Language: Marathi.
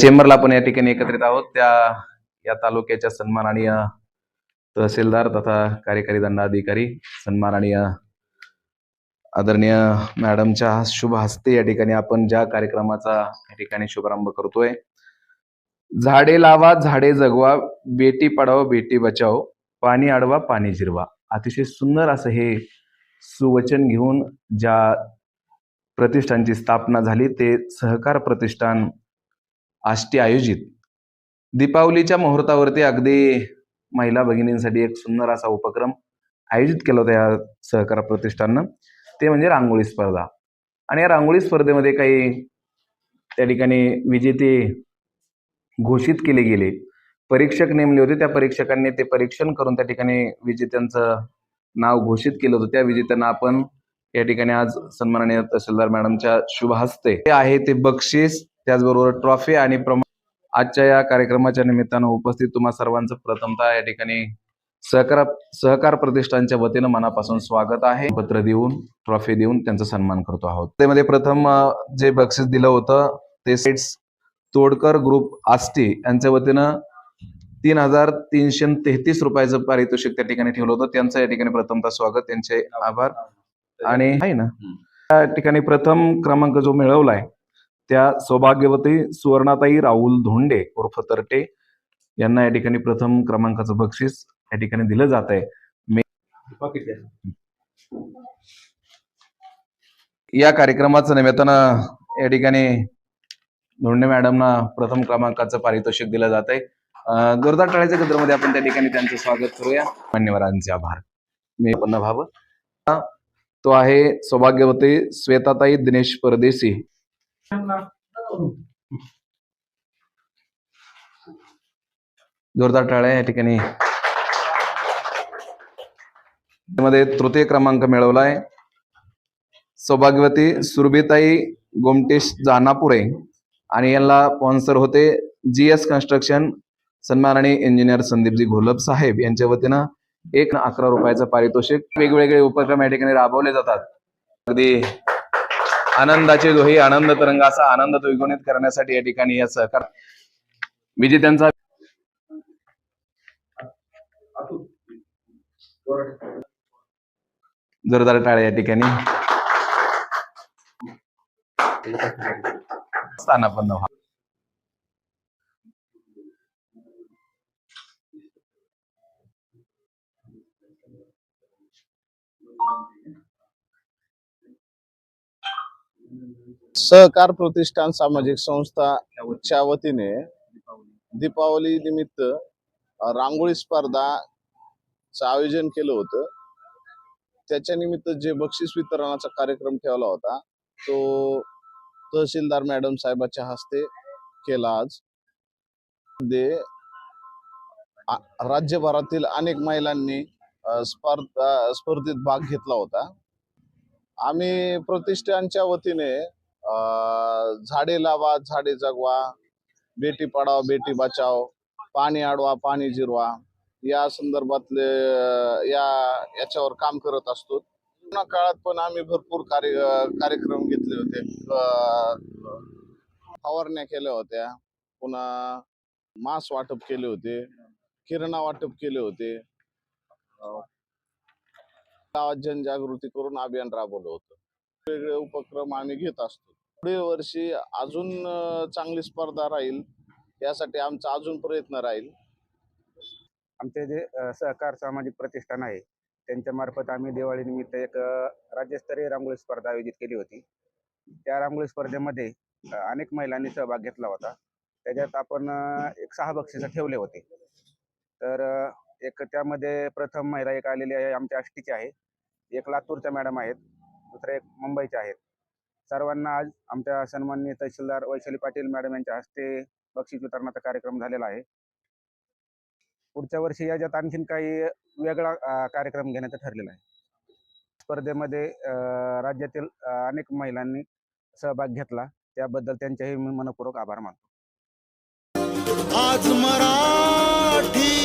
चेंबरला आपण या ठिकाणी एकत्रित आहोत. त्या या तालुक्याच्या सन्माननीय तहसीलदार तथा कार्यकारी दंडाधिकारी सन्माननीय आदरणीय मॅडमच्या शुभ हस्ते या ठिकाणी आपण ज्या कार्यक्रमाचा या ठिकाणी शुभारंभ करतोय. झाडे लावा झाडे जगवा बेटी पडाव बेटी बचाव पाणी अडवा पाणी जिरवा. अतिशय सुंदर असं हे सुवचन घेऊन ज्या प्रतिष्ठानची स्थापना झाली ते सहकार प्रतिष्ठान आष्टी आयोजित. दीपावलीच्या मुहूर्तावरती अगदी महिला भगिनींसाठी एक सुंदर असा उपक्रम आयोजित केला होता या सहकार प्रतिष्ठाननं. ते म्हणजे रांगोळी स्पर्धा. आणि या रांगोळी स्पर्धेमध्ये काही त्या ठिकाणी विजेते घोषित केले गेले. परीक्षक नेमले होते. त्या परीक्षकांनी ते परीक्षण करून त्या ठिकाणी विजेत्यांचं नाव घोषित केलं होतं. त्या विजेत्यांना आपण या ठिकाणी आज सन्माननीय तहसीलदार मॅडमच्या शुभ हस्ते. ते आहे ते बक्षीस. त्याचबरोबर ट्रॉफी आणि प्रम आजच्या या कार्यक्रमाच्या निमित्तानं उपस्थित तुम्हा सर्वांचं प्रथमतः या ठिकाणी सहकार सहकार प्रतिष्ठानच्या वतीनं मनापासून स्वागत आहे. पत्र देऊन ट्रॉफी देऊन त्यांचा सन्मान करतो आहोत. त्यामध्ये प्रथम जे बक्षीस दिलं होतं ते सेट्स तोडकर ग्रुप आष्टी यांच्या वतीनं तीन हजार तीनशे तेहतीस रुपयाचं पारितोषिक त्या ठिकाणी ठेवलं होतं. त्यांचं या ठिकाणी प्रथमतः स्वागत त्यांचे आभार. आणि आहे ना? त्या ठिकाणी प्रथम क्रमांक जो मिळवलाय त्या सौभाग्यवती सुवर्णाताई राहुल धोंडे उर्फ तरटे यांना या ठिकाणी प्रथम क्रमांकाचं बक्षीस या ठिकाणी दिलं जात आहे. या कार्यक्रमाचं निमित्तानं या ठिकाणी धोंडे मॅडमना प्रथम क्रमांकाचं पारितोषिक दिलं जात आहे. जोरदार टाळ्याच्या गजरामध्ये आपण त्या ठिकाणी त्यांचं स्वागत करूया. मान्यवरांचे आभार. मी पण व्हावं तो आहे सौभाग्यवती श्वेताताई दिनेश परदेशी जोरदार टाळ्या या ठिकाणी. मध्ये तृतीय क्रमांक मिळवलाय. सौभाग्यवती सुरभिताई गोमटेश जानापुरे आणि यांना स्पॉन्सर होते जी एस कन्स्ट्रक्शन सन्माननीय इंजिनियर संदीपजी घोलप साहेब यांच्या वतीनं एक अकरा रुपयाचं पारितोषिक. वेगवेगळे उपक्रम या ठिकाणी राबवले जातात. अगदी आनंदाचे दोही आनंद तरंग असा आनंद द्विगुणित करण्यासाठी या ठिकाणी या सहकार विजेत्यांचा जोरदार टाळे या ठिकाणी. स्थानापन्न व्हा सहकार प्रतिष्ठान सामाजिक संस्था च्या वतीने दीपावली निमित्त रांगोळी स्पर्धाचं आयोजन केलं होतं. त्याच्या निमित्त जे बक्षीस वितरणाचा कार्यक्रम ठेवला होता तो तहसीलदार मॅडम साहेबाच्या हस्ते केला आज. दे राज्यभरातील अनेक महिलांनी स्पर्धा स्पर्धेत भाग घेतला होता. आम्ही प्रतिष्ठानच्या वतीने झाडे लावा झाडे जगवा बेटी पडाव बेटी बचाव पाणी अडवा पाणी जिरवा या संदर्भातले या याच्यावर काम करत असतो. कोरोना काळात पण आम्ही भरपूर कार्य कार्यक्रम घेतले होते. फवारण्या केल्या होत्या. पुन्हा मांस वाटप केले होते. किरणा वाटप केले होते. गावात जनजागृती करून अभियान राबवलं होतं. वेगवेगळे उपक्रम आम्ही घेत असतो. पुढील वर्षी अजून चांगली स्पर्धा राहील यासाठी आमचा अजून प्रयत्न राहील. आमचे जे सहकार सामाजिक प्रतिष्ठान आहे त्यांच्या मार्फत आम्ही दिवाळीनिमित्त एक राज्यस्तरीय रांगोळी स्पर्धा आयोजित केली होती. त्या रांगोळी स्पर्धेमध्ये अनेक महिलांनी सहभाग घेतला होता. त्याच्यात आपण एक सहा बक्षिसं ठेवले होते. तर एक त्यामध्ये प्रथम महिला एक आलेली आहे आमच्या आष्टीची आहे. एक लातूरच्या मॅडम आहेत दुसऱ्या एक मुंबईच्या आहेत. सर्वांना आज आमच्या सन्माननीय तहसीलदार वैशाली पाटील मॅडम यांच्या हस्ते बक्षीस वितरणाचा कार्यक्रम झालेला आहे. पुढच्या वर्षी याच्यात आणखीन काही वेगळा कार्यक्रम घेण्याचं ठरलेला आहे. स्पर्धेमध्ये राज्यातील अनेक महिलांनी सहभाग घेतला. त्याबद्दल त्यांचेही मी मनपूर्वक आभार मानतो. आज मराठी